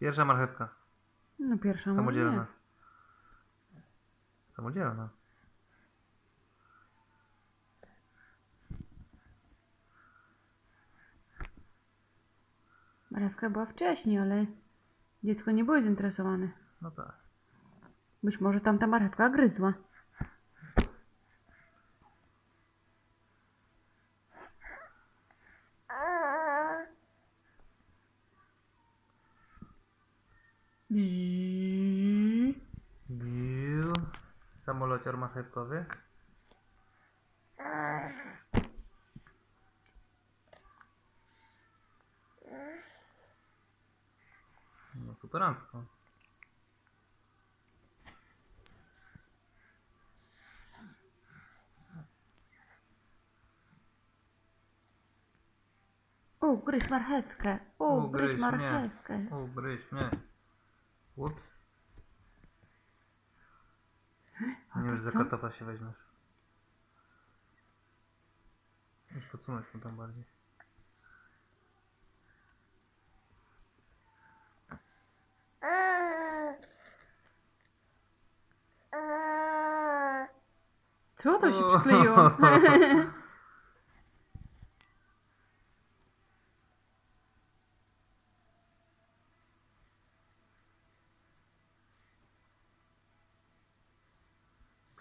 Pierwsza marchewka. No pierwsza Samodzielna. Samodzielna. Marewka była wcześniej, ale dziecko nie było zainteresowane. No tak. Być może tamta marchewka gryzła. Bzzz. Biu. Samolociar marchewkowy. No superancko. Ugryź marchewkę. Ugryź Ugryź mnie. marchewkę. Ugryź mnie. Ups. A Nie już za kartofla się weźmiesz. Już podsunąć mu tam bardziej. Co to się przykleiło?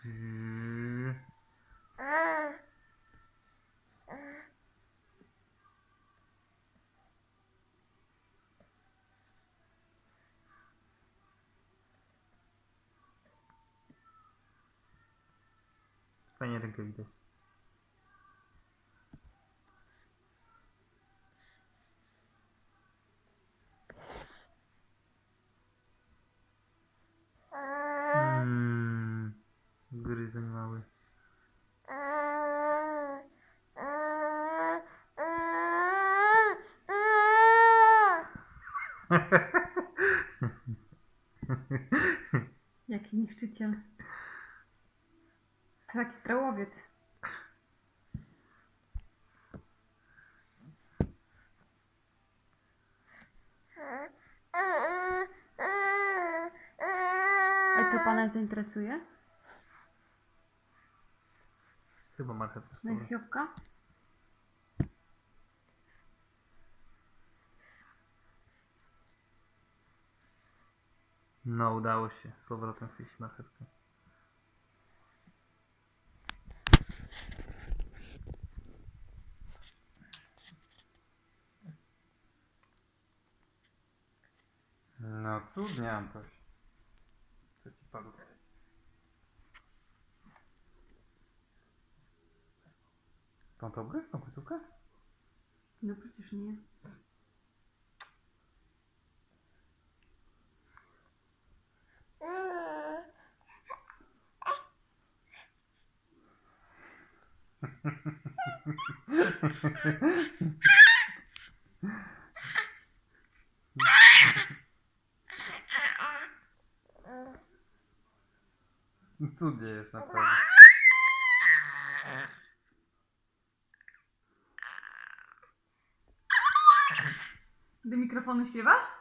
Biu. Fajnie rękę widać. Mmm, gryzoń mały. Jaki niszczyciel. Taki trałowiec. A to pana zainteresuje? Chyba marchewka No i spróbuj. Hiopka? No, udało się. Z powrotem chwycić marchewkę. No cudnie, Antoś. Co ci padło? Tą to ugryzł, tą końcówkę? No przecież nie. Cudnie jest naprawdę. Do mikrofonu śpiewasz?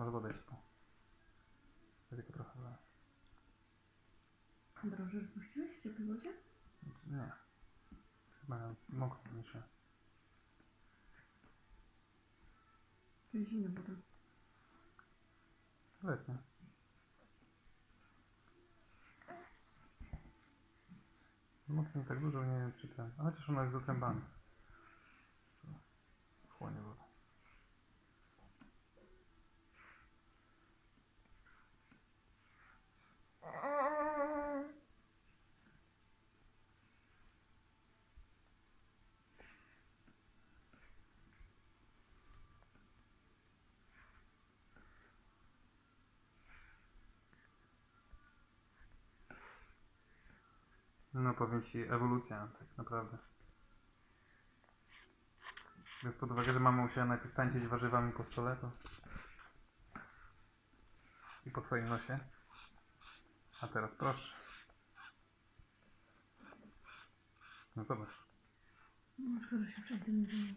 Podejść tu. Ja tylko trochę wlałem. Drożdże rozpuściłeś w ciepłej wodzie? Nie. Chyba mokro niż To jest. Powiedzmy. Mocno nie tak dużo, nie wiem czy ten. A chociaż ona jest z otrębami. No powiem ci, ewolucja, tak naprawdę. Biorąc pod uwagę, że mama musiała najpierw tańczyć warzywami po stole, to... I po twoim nosie. A teraz proszę. No zobacz. Szkoda się nie wiem.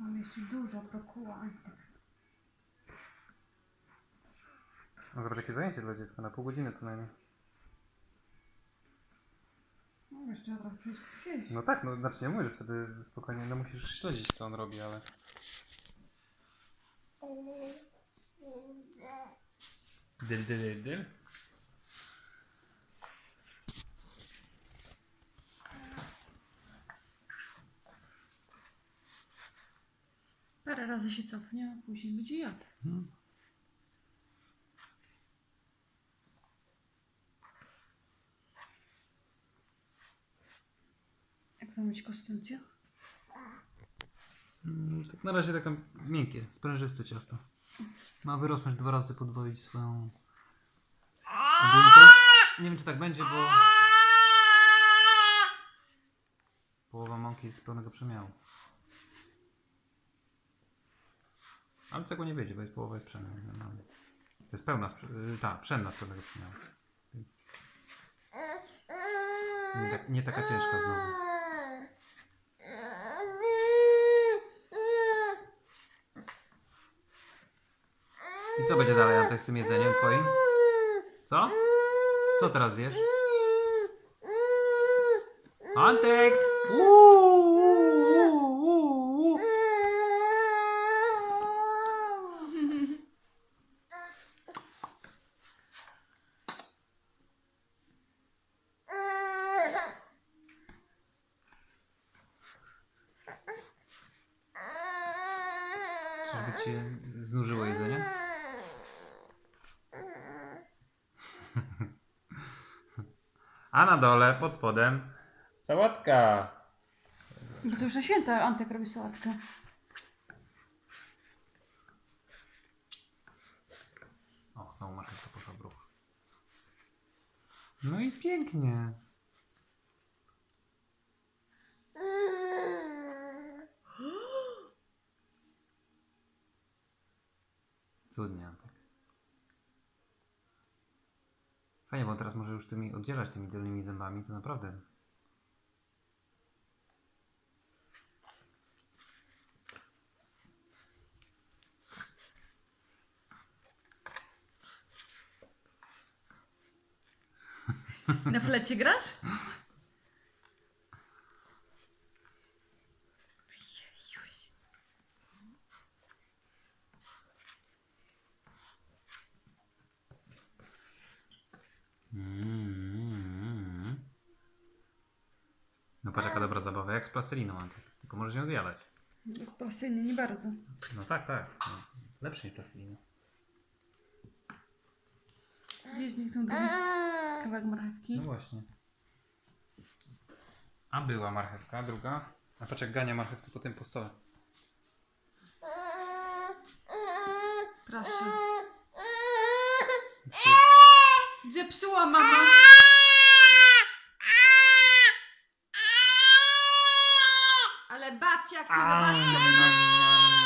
Mam jeszcze dużo brokuła. Antek. No zobacz jakie zajęcie dla dziecka, na pół godziny co najmniej. No jeszcze przejść, przejść. No tak, no znaczy nie mówię, że wtedy spokojnie, no musisz śledzić co on robi, ale... Dyl, dyl, dyl. Parę razy się cofnie, a później będzie jadł. Jak to mieć konsystencja? Mm, Tak na razie takie miękkie, sprężyste ciasto. Ma wyrosnąć dwa razy, podwoić swoją. Nie wiem czy tak będzie, bo połowa mąki jest z pełnego przemiału. Ale tego nie będzie, bo jest połowa jest pszenna. To jest pełna, y, ta, pszenna z pełnego przemiału. Więc nie, tak, nie taka ciężka znowu. I co będzie dalej Antek z tym jedzeniem twoim? Co? Co teraz zjesz? Antek! Uuu, uuu, uuu, uuu. Cię znużyło jedzenie? A na dole, pod spodem, sałatka. Już na święta Antek robi sałatkę. O, znowu marchewka poszła w ruch. No i pięknie. Cudnie, Antek. Fajnie, bo teraz może już tymi oddzielać tymi dolnymi zębami, to naprawdę. Na flecie grasz? Mm. No patrz jaka dobra zabawa, jak z plasteliną, Antek. Tylko możesz ją zjadać. Jak plastynie, nie bardzo. No tak, tak. No, lepszy niż plastelina. Gdzie zniknął drugi kawałek marchewki? No właśnie. A była marchewka, druga. A patrz jak gania marchewkę po tym po stole. Proszę. Gdzie psuła mama? Ale babcia jak cię zobaczy.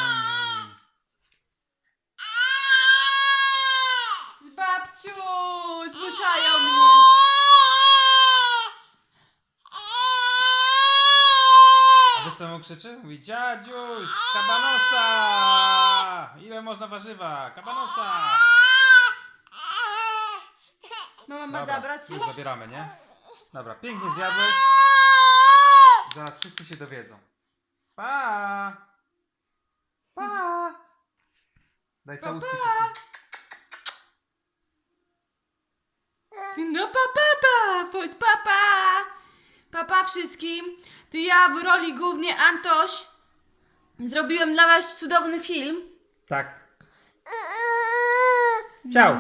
Babciu, zmuszają mnie. A wiesz co mu krzyczy? Mówi dziadziuś, kabanosa! Ile można warzywa? Kabanosa! Mama ma Dobra, zabrać już już? zabieramy, nie? Dobra, pięknie zjadłeś. Zaraz wszyscy się dowiedzą. Pa! Pa! Daj całuski wszystkim. No papa, pa, powiedz papa. Papa wszystkim. To ja w roli głównie Antoś. Zrobiłem dla was cudowny film. Tak. Ciao!